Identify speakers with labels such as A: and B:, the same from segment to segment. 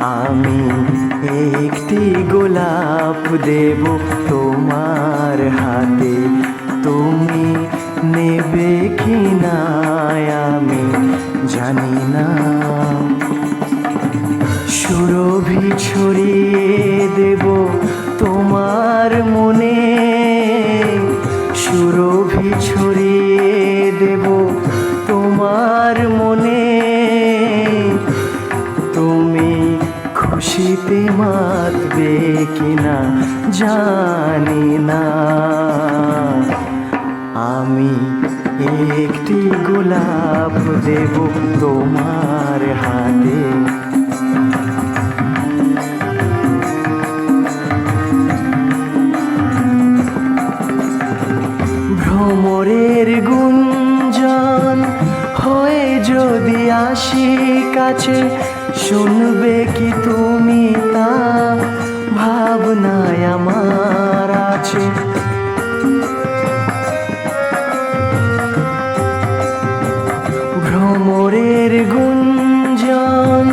A: আমি একটি গোলাপ দেব তোমার হাতে। তুমি নেবে কি আমি জানি না। সুরভি ছড়িয়ে দেব তোমার মনে। সুরভি ছড়িয়ে মাতবে কিনা জানি না। আমি একটি গোলাপ দেব তোমার হাতে। হয়ে যদি আসি কাছে, শুনবে কি তুমি তা? ভাবনায় আমার আছে। ভ্রমরের গুঞ্জন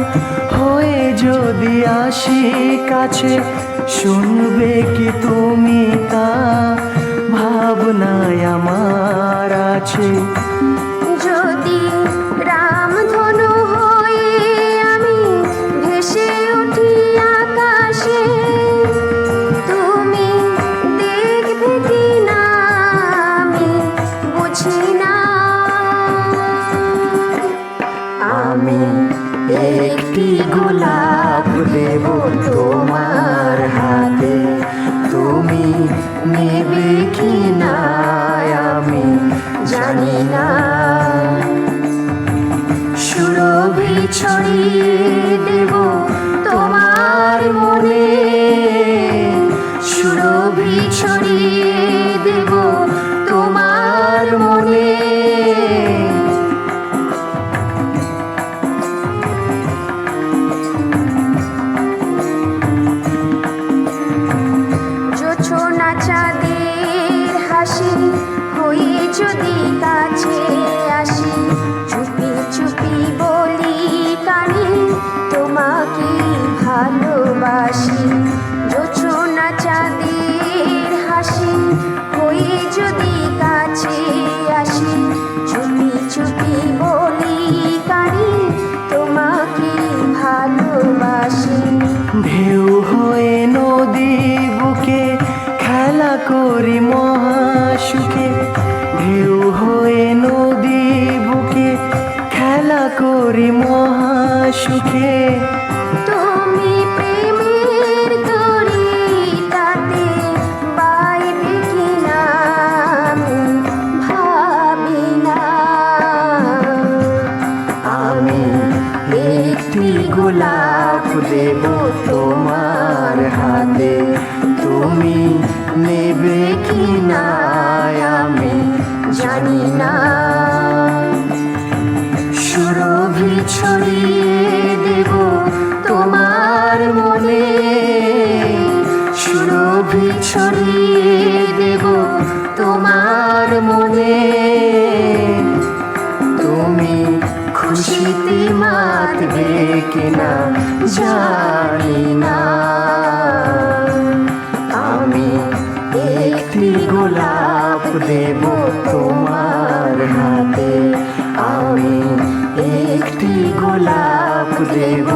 A: হয়ে যদি আসি কাছে, শুনবে কি তুমি একটি গোলাপ দেব তোমার হাতে। তুমি নেবে কি আমি জানি না।
B: সুরভি ছড়িয়ে দেব তোমার মনে। সুরভি ভালোবাসি। জোছনা চাঁদের হাসি হয়ে যদি কাছে আসি? চুপি চুপি বলি কানে তোমাকে ভালোবাসি।
A: ঢেউ হয়ে নদী বুকে খেলা করি মহাসুখে। ঢেউ হয়ে নদী বুকে খেলা করি মহাসুখে। গোলাপ দেব তোমার হাতে। তুমি নেবে কি না আমি জানি না। সুরভি ছড়িয়ে দেব তোমার মনে। সুরভি ছড়িয়ে দেব ফাতিমা দেবে কিনা জানি না আমি একটি গোলাপ দেব তোমার হাতে। আমি একটি গোলাপ দেব